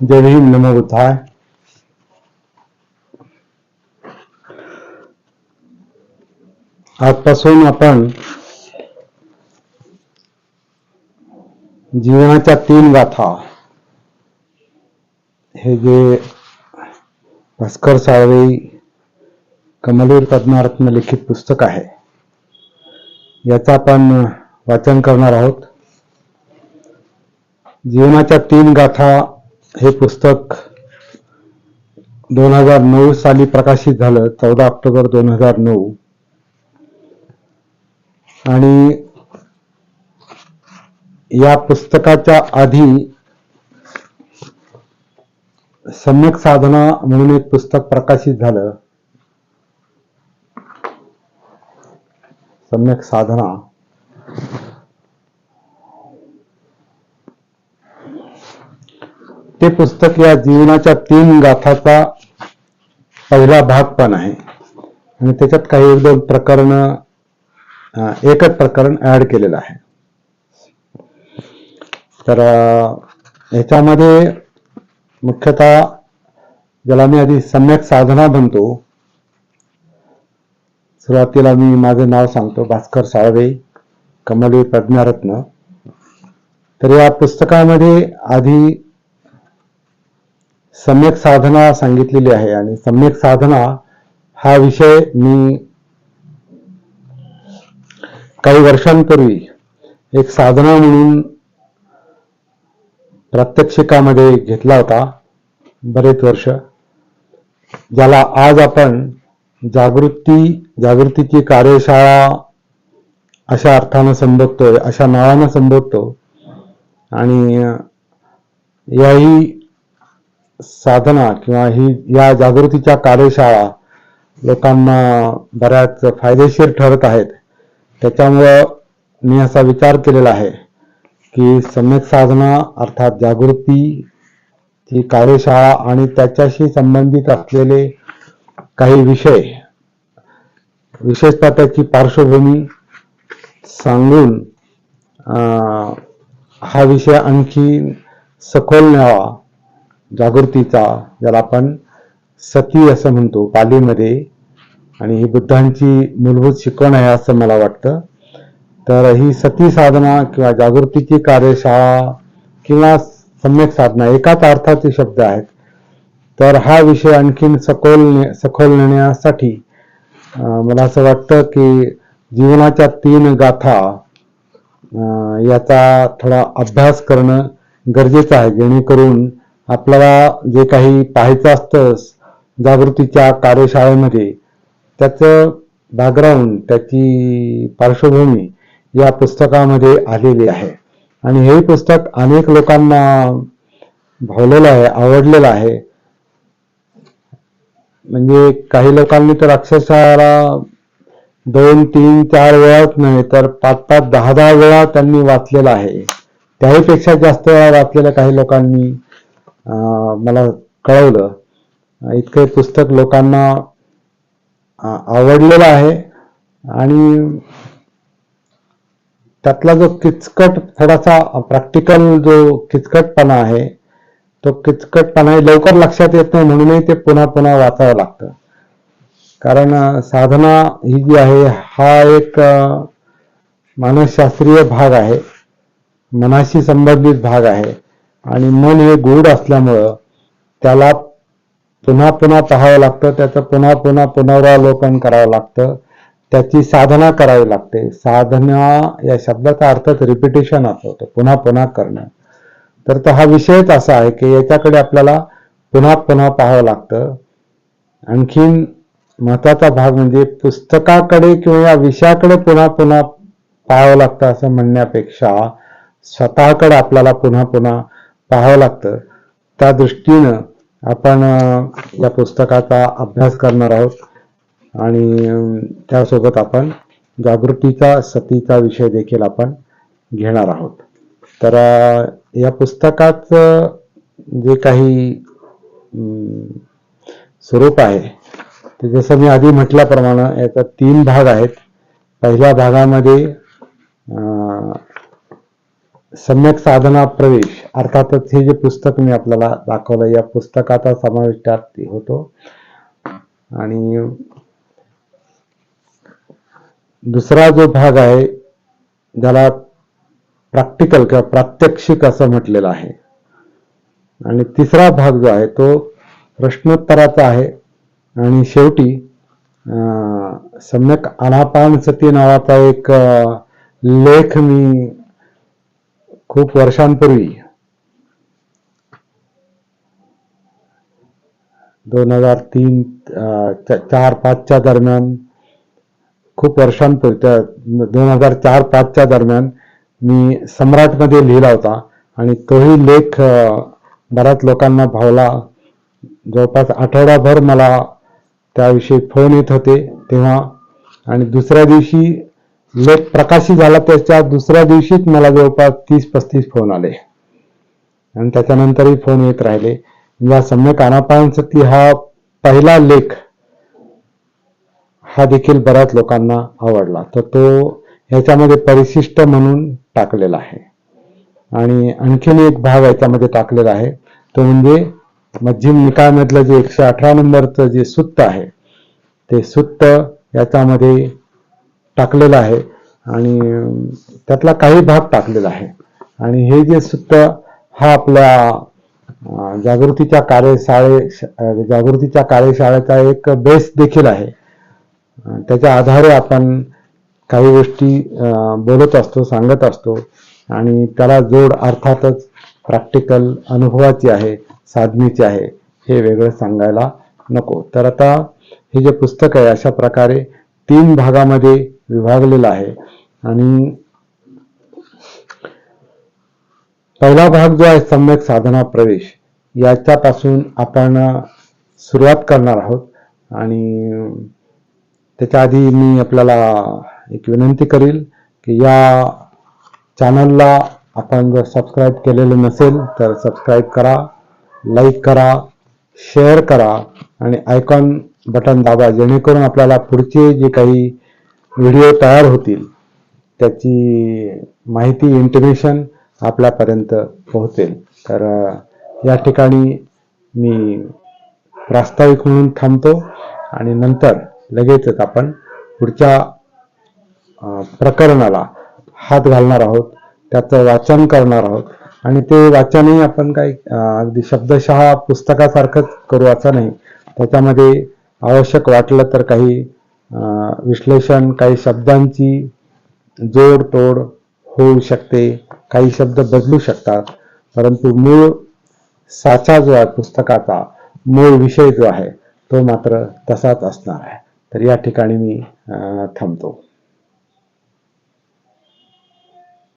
जय भीम नमो बुद्धाय आजपासून आपण जीवनाच्या तीन गाथा हे जे भास्कर साळवे कमलवीर पद्मारत्न लिखित पुस्तक आहे याचं आपण वाचन करणार आहोत. जीवनाच्या तीन गाथा हे पुस्तक दोन हजार नऊ साली प्रकाशित झालं चौदा ऑक्टोबर दोन हजार नऊ. आणि या पुस्तकाच्या आधी सम्यक साधना म्हणून एक पुस्तक प्रकाशित झालं. सम्यक साधना. हे पुस्तक या जीवनाच्या तीन गाथाचा पहिला भाग पण आहे. आणि त्याच्यात काही एक दोन प्रकरण एकच प्रकरण ऍड केलेलं आहे. तर ह्याच्यामध्ये मुख्यतः ज्याला मी आधी सम्यक साधना म्हणतो सुरुवातीला मी माझं नाव सांगतो भास्कर साळवे कमली प्रज्ञारत्न. तर या पुस्तकामध्ये आधी सम्यक साधना सांगितलेली आहे आणि सम्यक साधना हा विषय मी काही वर्षांपूर्वी एक साधना म्हणून प्रात्यक्षिकामध्ये घेतला होता बरेच वर्ष ज्याला आज आपण जागृती जागृतीची कार्यशाळा अशा अर्थानं संबोधतोय अशा नावानं संबोधतो. आणि याही साधना किंवा ही या जागृतीच्या कार्यशाळा लोकांना बऱ्याच फायदेशीर ठरत आहेत. त्याच्यामुळं मी असा विचार केलेला आहे की सम्यक साधना अर्थात जागृती कार्यशाळा आणि त्याच्याशी संबंधित असलेले काही विषय विशेषतः त्याची पार्श्वभूमी सांगून हा विषय आणखी सखोल न्यावा. जागृतीचा ज्याला आपण सती असं म्हणतो पालीमध्ये. आणि ही बुद्धांची मूलभूत शिकवण आहे असं मला वाटतं. तर ही सती साधना किंवा जागृतीची कार्यशाळा किंवा सम्यक साधना एकाच अर्थाचे शब्द आहेत. तर हा विषय आणखीन सखोल सखोल नेण्यासाठी मला असं वाटतं की जीवनाच्या तीन गाथा याचा थोडा अभ्यास करणं गरजेचं आहे जेणेकरून आपल्याला जे काही पाहायचं असतं जागृतीच्या कार्यशाळेमध्ये त्याचं बॅकग्राऊंड त्याची पार्श्वभूमी या पुस्तकामध्ये आलेली आहे. आणि हे पुस्तक अनेक लोकांना भावलेलं आहे आवडलेलं आहे. म्हणजे काही लोकांनी तर अक्षरशः दोन तीन चार वेळाच नाही तर पाच पाच दहा दहा वेळा त्यांनी वाचलेला आहे. त्याहीपेक्षा जास्त वेळा वाचलेल्या काही लोकांनी मला कळवलं. इतकं पुस्तक लोकांना आवडलेलं आहे. आणि त्यातला जो किचकट थोडासा प्रॅक्टिकल जो किचकटपणा आहे तो किचकटपणा लवकर लक्षात येत नाही म्हणूनही ते पुन्हा पुन्हा वाचावं लागतं. कारण साधना ही जी आहे हा एक मानसशास्त्रीय भाग आहे. मनाशी संबंधित भाग आहे. आणि मन हे गोड असल्यामुळं त्याला पुन्हा पुन्हा पाहावं लागतं त्याचं पुन्हा पुन्हा पुनरावलोकन करावं लागतं त्याची साधना करावी लागते. साधना या शब्दाचा अर्थच रिपिटेशन असं होतं पुन्हा पुन्हा करणं. तर तो हा विषयच असा आहे की याच्याकडे आपल्याला पुन्हा पुन्हा पाहावं लागतं. आणखीन महत्त्वाचा भाग म्हणजे पुस्तकाकडे किंवा या विषयाकडे पुन्हा पुन्हा पाहावं लागतं असं म्हणण्यापेक्षा स्वतःकडे आपल्याला पुन्हा पुन्हा पाहावं लागतं. त्या दृष्टीनं आपण या पुस्तकाचा अभ्यास करणार आहोत. आणि त्यासोबत आपण जागृतीचा सतीचा विषय देखील आपण घेणार आहोत. तर या पुस्तकाचं जे काही स्वरूप आहे ते जसं मी आधी म्हटल्याप्रमाणे याचा तीन भाग आहेत. पहिल्या भागामध्ये सम्यक साधना प्रवेश अर्थातच हे जे पुस्तक मी आपल्याला दाखवलं या पुस्तकाचा समावेश होतो. आणि दुसरा जो भाग आहे ज्याला प्रॅक्टिकल किंवा प्रात्यक्षिक असं म्हटलेलं आहे. आणि तिसरा भाग जो आहे तो प्रश्नोत्तराचा आहे. आणि शेवटी सम्यक अनापान सती नावाचा एक लेख मी खूप वर्षांपूर्वी दोन हजार तीन चार पाचच्या दरम्यान खूप वर्षांपूर्वी दोन हजार चार पाचच्या दरम्यान मी सम्राटमध्ये लिहिला होता आणि तोही लेख बऱ्याच लोकांना भावला. जवळपास आठवडाभर मला त्याविषयी फोन येत होते तेव्हा आणि दुसऱ्या दिवशी लेख प्रकाशित झाला त्याच्या दुसऱ्या दिवशीच मला जवळपास तीस पस्तीस फोन आले. आणि त्याच्यानंतरही फोन येत राहिले. या सम्यक अनापानसती हा पहिला लेख हा देखील बऱ्याच लोकांना आवडला. तर तो ह्याच्यामध्ये परिशिष्ट म्हणून टाकलेला आहे. आणि आणखीन एक भाग याच्यामध्ये टाकलेला आहे. तो म्हणजे मध्यम निकायमधलं जे एकशे अठरा नंबरचं जे सुत्त आहे ते सुत्त याच्यामध्ये टाकलेलं आहे. आणि त्यातला काही भाग टाकलेला आहे. आणि हे जे सुत्त हा आपल्या जागृतीच्या कार्यशाळे जागृतीच्या कार्यशाळेचा एक बेस देखील आहे. त्याच्या आधारे आपण काही गोष्टी बोलत असतो सांगत असतो आणि त्याला जोड अर्थातच प्रॅक्टिकल अनुभवाची आहे साधनेची आहे हे वेगळं सांगायला नको. तर आता हे जे पुस्तक आहे अशा प्रकारे तीन भागामध्ये विभागलेलं आहे आणि पहिला भाग जो आहे सम्यक साधना प्रवेश याच्यापासून आपण सुरुवात करणार आहोत. आणि त्याच्या आधी मी आपल्याला एक विनंती करील की या चॅनलला आपण जर सबस्क्राईब केलेलं नसेल तर सबस्क्राईब करा लाईक करा शेअर करा आणि आयकॉन बटन दाबा जेणेकरून आपल्याला पुढचे जे काही व्हिडिओ तयार होतील त्याची माहिती इंटिमेशन आपल्यापर्यंत पोहोचेल. तर या ठिकाणी मी प्रास्ताविक म्हणून थांबतो आणि नंतर लगेचच आपण पुढच्या प्रकरणाला हात घालणार आहोत त्याचं वाचन करणार आहोत. आणि ते वाचनही आपण काही अगदी शब्दशः पुस्तकासारखंच करू असं नाही. त्याच्यामध्ये आवश्यक वाटलं तर काही विश्लेषण काही शब्दांची जोडतोड होऊ शकते. काही शब्द बदलू शकतात परंतु मूळ साचा जो आहे पुस्तकाचा मूळ विषय जो आहे तो मात्र तसाच असणार आहे. तर या ठिकाणी मी थांबतो.